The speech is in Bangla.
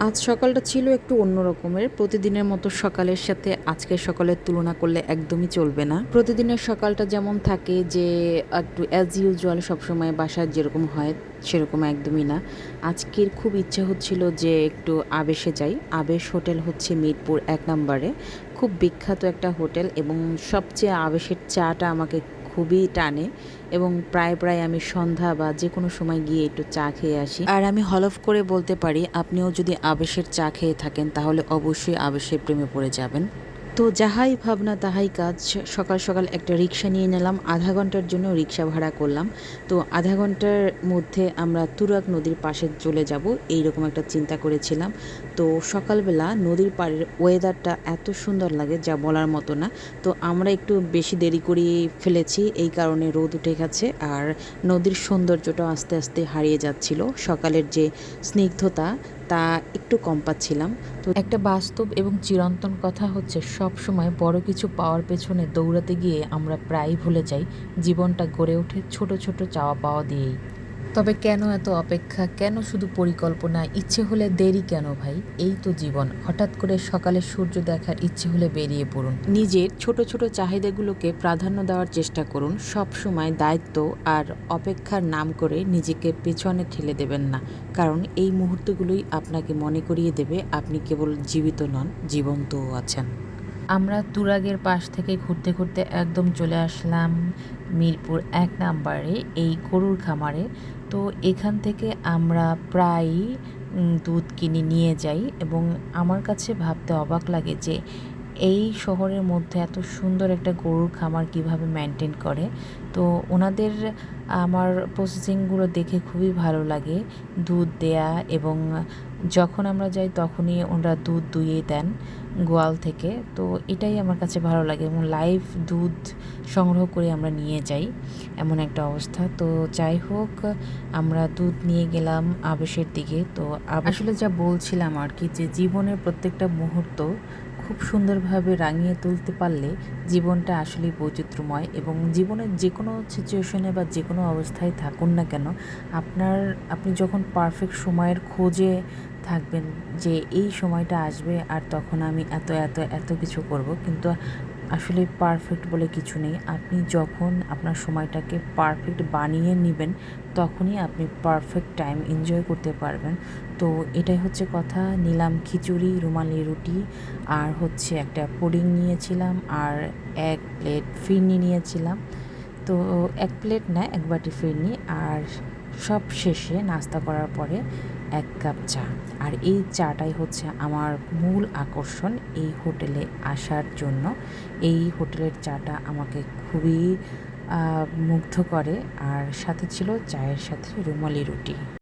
আজ সকালটা ছিল একটু অন্য রকমের প্রতিদিনের মতো সকালের সাথে আজকের সকালের তুলনা করলে একদমই চলবে না। প্রতিদিনের সকালটা যেমন থাকে যে একটু অ্যাজ ইউজুয়াল সবসময় বাসায় যেরকম হয়, সেরকম একদমই না। আজকের খুব ইচ্ছা হচ্ছিল যে একটু আবেশে যাই। আবেশ হোটেল হচ্ছে মিরপুর এক নম্বরে। খুব বিখ্যাত একটা হোটেল এবং সবচেয়ে আবেশের চাটা আমাকে খুবই টানে এবং প্রায় প্রায় আমি সন্ধ্যা বা যে কোনো সময় গিয়ে একটু চা খেয়ে আসি। আর আমি হলফ করে বলতে পারি, আপনিও যদি আবেশের চা খেয়ে থাকেন তাহলে অবশ্যই আবেশের প্রেমে পড়ে যাবেন। তো যাহাই ভাবনা তাহাই কাজ। সকাল সকাল একটা রিক্সা নিয়ে নিলাম, আধা ঘণ্টার জন্য রিক্সা ভাড়া করলাম। তো আধা ঘণ্টার মধ্যে আমরা তুরাগ নদীর পাশে চলে যাব এইরকম একটা চিন্তা করেছিলাম। তো সকালবেলা নদীর পাড়ের ওয়েদারটা এত সুন্দর লাগে যা বলার মতো না। তো আমরা একটু বেশি দেরি করে ফেলেছি, এই কারণে রোদ উঠে গেছে আর নদীর সৌন্দর্যটা আস্তে আস্তে হারিয়ে যাচ্ছিল। সকালের যে স্নিগ্ধতা তা একটু কম পাচ্ছিলাম। তো একটা বাস্তব এবং চিরন্তন কথা হচ্ছে সব সময় বড় কিছু পাওয়ার পেছনে দৌড়াতে গিয়ে আমরা প্রায়ই ভুলে যাই, জীবনটা গড়ে ওঠে ছোট ছোট চাওয়া পাওয়া দিয়েই। তবে কেন এত অপেক্ষা? কেন শুধু পরিকল্পনা? ইচ্ছে হলে দেরি কেন ভাই? এই তো জীবন। হঠাৎ করে সকালে সূর্য দেখার ইচ্ছে হলে বেরিয়ে পড়ুন। নিজের ছোট ছোট চাহিদাগুলোকে প্রাধান্য দেওয়ার চেষ্টা করুন। সব সময় দায়িত্ব আর অপেক্ষার নাম করে নিজেকে পেছনে ঠেলে দেবেন না। কারণ এই মুহূর্তগুলোই আপনাকে মনে করিয়ে দেবে আপনি কেবল জীবিত নন, জীবন্তও আছেন। আমরা তুরাগের পাশ থেকে ঘুরতে ঘুরতে একদম চলে আসলাম মিরপুর এক নাম্বারে, এই গরুর খামারে। তো এখান থেকে আমরা প্রায় দুধ কিনে নিয়ে যাই এবং আমার কাছে ভাবতে অবাক লাগে যে এই শহরের মধ্যে এত সুন্দর একটা গরুর খামার কীভাবে মেনটেন করে? তো ওনাদের আমার প্রসেসিংগুলো দেখে খুবই ভালো লাগে, দুধ দেয়া এবং যখন আমরা যাই তখনই ওনারা দুধ দুইয়ে দেন গোয়াল থেকে। তো এটাই আমার কাছে ভালো লাগে এবং লাইভ দুধ সংগ্রহ করে আমরা নিয়ে যাই, এমন একটা অবস্থা। তো যাই হোক, আমরা দুধ নিয়ে গেলাম আবেশের দিকে। তো আসলে যা বলছিলাম আর কি যে জীবনের প্রত্যেকটা মুহূর্ত খুব সুন্দরভাবে রাঙিয়ে তুলতে পারলে জীবনটা আসলেই বৈচিত্র্যময় এবং জীবনের যে কোনো সিচুয়েশনে বা যে কোনো অবস্থায় থাকুন না কেন, আপনার, আপনি যখন পারফেক্ট সময়ের খোঁজে থাকবেন যে এই সময়টা আসবে আর তখন আমি এত এত এত কিছু করব, কিন্তু আসলে পারফেক্ট বলে কিছু নেই। আপনি যখন আপনার সময়টাকে পারফেক্ট বানিয়ে নেবেন, তখনই আপনি পারফেক্ট টাইম এনজয় করতে পারবেন। তো এটাই হচ্ছে কথা, নিলাম খিচুড়ি, রুমালি রুটি, আর হচ্ছে একটা পুডিং নিয়েছিলাম, আর এক প্লেট ফিরনি নিয়েছিলাম। তো এক প্লেট না, এক বাটি ফিরনি, আর সব শেষে নাস্তা করার পরে এক কাপ চা। আর এই চাটাই হচ্ছে আমার মূল আকর্ষণ এই হোটেলে আসার জন্য। এই হোটেলের চাটা আমাকে খুবই মুগ্ধ করে। আর সাথে ছিল চায়ের সাথে রুমালি রুটি।